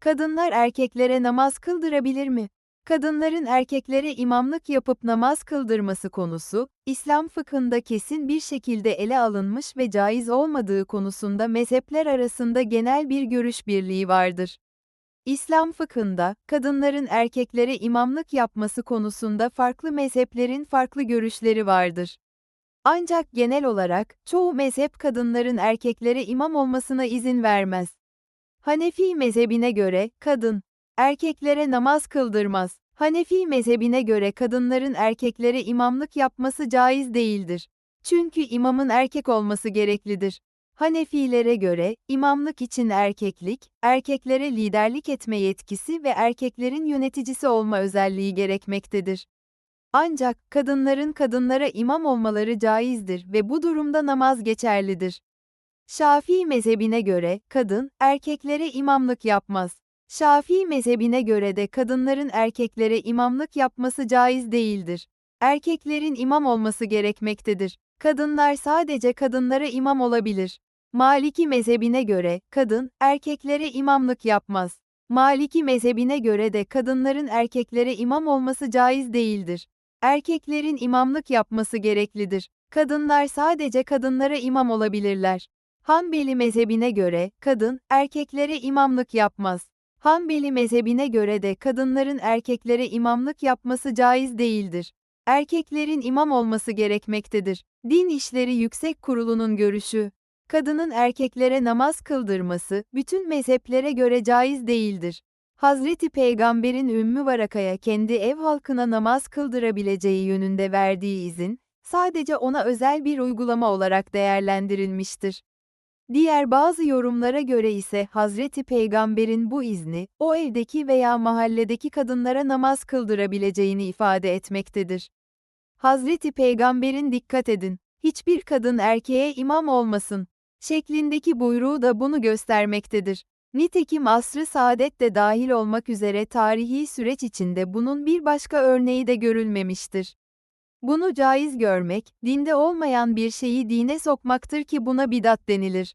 Kadınlar erkeklere namaz kıldırabilir mi? Kadınların erkeklere imamlık yapıp namaz kıldırması konusu, İslam fıkhında kesin bir şekilde ele alınmış ve caiz olmadığı konusunda mezhepler arasında genel bir görüş birliği vardır. İslam fıkhında, kadınların erkeklere imamlık yapması konusunda farklı mezheplerin farklı görüşleri vardır. Ancak genel olarak, çoğu mezhep kadınların erkeklere imam olmasına izin vermez. Hanefi mezhebine göre, kadın, erkeklere namaz kıldırmaz. Hanefi mezhebine göre kadınların erkeklere imamlık yapması caiz değildir. Çünkü imamın erkek olması gereklidir. Hanefilere göre, imamlık için erkeklik, erkeklere liderlik etme yetkisi ve erkeklerin yöneticisi olma özelliği gerekmektedir. Ancak, kadınların kadınlara imam olmaları caizdir ve bu durumda namaz geçerlidir. Şafii mezhebine göre, kadın, erkeklere imamlık yapmaz. Şafii mezhebine göre de kadınların erkeklere imamlık yapması caiz değildir. Erkeklerin imam olması gerekmektedir. Kadınlar sadece kadınlara imam olabilir. Maliki mezhebine göre, kadın, erkeklere imamlık yapmaz. Maliki mezhebine göre de kadınların erkeklere imam olması caiz değildir. Erkeklerin imamlık yapması gereklidir. Kadınlar sadece kadınlara imam olabilirler. Hanbeli mezhebine göre, kadın, erkeklere imamlık yapmaz. Hanbeli mezhebine göre de kadınların erkeklere imamlık yapması caiz değildir. Erkeklerin imam olması gerekmektedir. Din İşleri Yüksek Kurulu'nun görüşü, kadının erkeklere namaz kıldırması, bütün mezheplere göre caiz değildir. Hazreti Peygamber'in Ümmü Varaka'ya kendi ev halkına namaz kıldırabileceği yönünde verdiği izin, sadece ona özel bir uygulama olarak değerlendirilmiştir. Diğer bazı yorumlara göre ise Hazreti Peygamber'in bu izni, o evdeki veya mahalledeki kadınlara namaz kıldırabileceğini ifade etmektedir. Hazreti Peygamber'in dikkat edin, hiçbir kadın erkeğe imam olmasın, şeklindeki buyruğu da bunu göstermektedir. Nitekim asrı saadet de dahil olmak üzere tarihi süreç içinde bunun bir başka örneği de görülmemiştir. Bunu caiz görmek, dinde olmayan bir şeyi dine sokmaktır ki buna bidat denilir.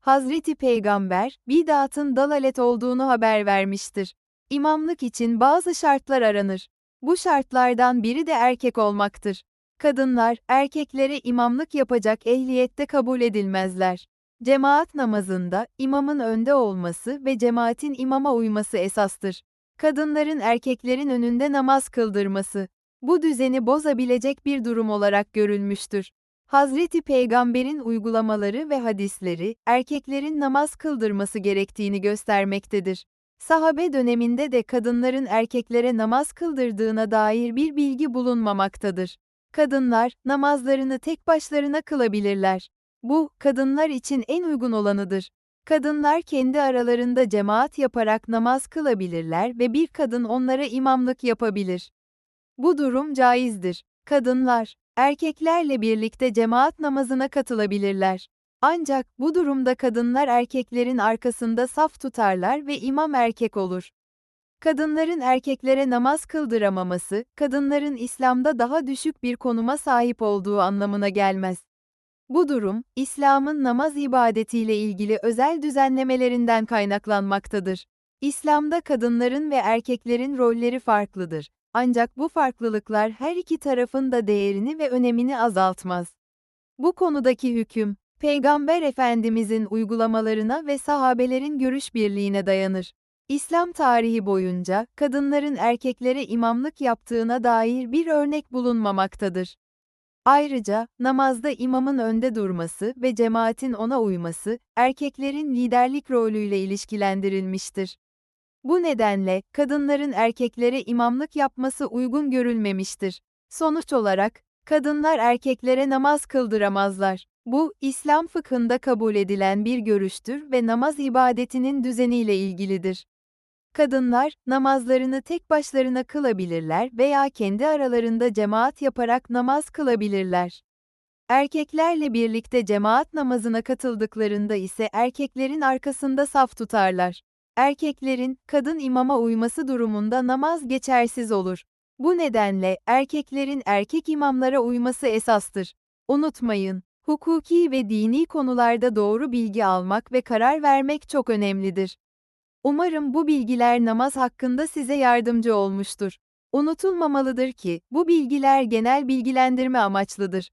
Hazreti Peygamber, bidatın dalalet olduğunu haber vermiştir. İmamlık için bazı şartlar aranır. Bu şartlardan biri de erkek olmaktır. Kadınlar, erkeklere imamlık yapacak ehliyette kabul edilmezler. Cemaat namazında, imamın önde olması ve cemaatin imama uyması esastır. Kadınların erkeklerin önünde namaz kıldırması, bu düzeni bozabilecek bir durum olarak görülmüştür. Hazreti Peygamber'in uygulamaları ve hadisleri, erkeklerin namaz kıldırması gerektiğini göstermektedir. Sahabe döneminde de kadınların erkeklere namaz kıldırdığına dair bir bilgi bulunmamaktadır. Kadınlar, namazlarını tek başlarına kılabilirler. Bu, kadınlar için en uygun olanıdır. Kadınlar kendi aralarında cemaat yaparak namaz kılabilirler ve bir kadın onlara imamlık yapabilir. Bu durum caizdir. Kadınlar, erkeklerle birlikte cemaat namazına katılabilirler. Ancak bu durumda kadınlar erkeklerin arkasında saf tutarlar ve imam erkek olur. Kadınların erkeklere namaz kıldıramaması, kadınların İslam'da daha düşük bir konuma sahip olduğu anlamına gelmez. Bu durum, İslam'ın namaz ibadetiyle ilgili özel düzenlemelerinden kaynaklanmaktadır. İslam'da kadınların ve erkeklerin rolleri farklıdır. Ancak bu farklılıklar her iki tarafın da değerini ve önemini azaltmaz. Bu konudaki hüküm, Peygamber Efendimizin uygulamalarına ve sahabelerin görüş birliğine dayanır. İslam tarihi boyunca, kadınların erkeklere imamlık yaptığına dair bir örnek bulunmamaktadır. Ayrıca, namazda imamın önde durması ve cemaatin ona uyması, erkeklerin liderlik rolüyle ilişkilendirilmiştir. Bu nedenle, kadınların erkeklere imamlık yapması uygun görülmemiştir. Sonuç olarak, kadınlar erkeklere namaz kıldıramazlar. Bu, İslam fıkhında kabul edilen bir görüştür ve namaz ibadetinin düzeniyle ilgilidir. Kadınlar, namazlarını tek başlarına kılabilirler veya kendi aralarında cemaat yaparak namaz kılabilirler. Erkeklerle birlikte cemaat namazına katıldıklarında ise erkeklerin arkasında saf tutarlar. Erkeklerin, kadın imama uyması durumunda namaz geçersiz olur. Bu nedenle, erkeklerin erkek imamlara uyması esastır. Unutmayın, hukuki ve dini konularda doğru bilgi almak ve karar vermek çok önemlidir. Umarım bu bilgiler namaz hakkında size yardımcı olmuştur. Unutulmamalıdır ki, bu bilgiler genel bilgilendirme amaçlıdır.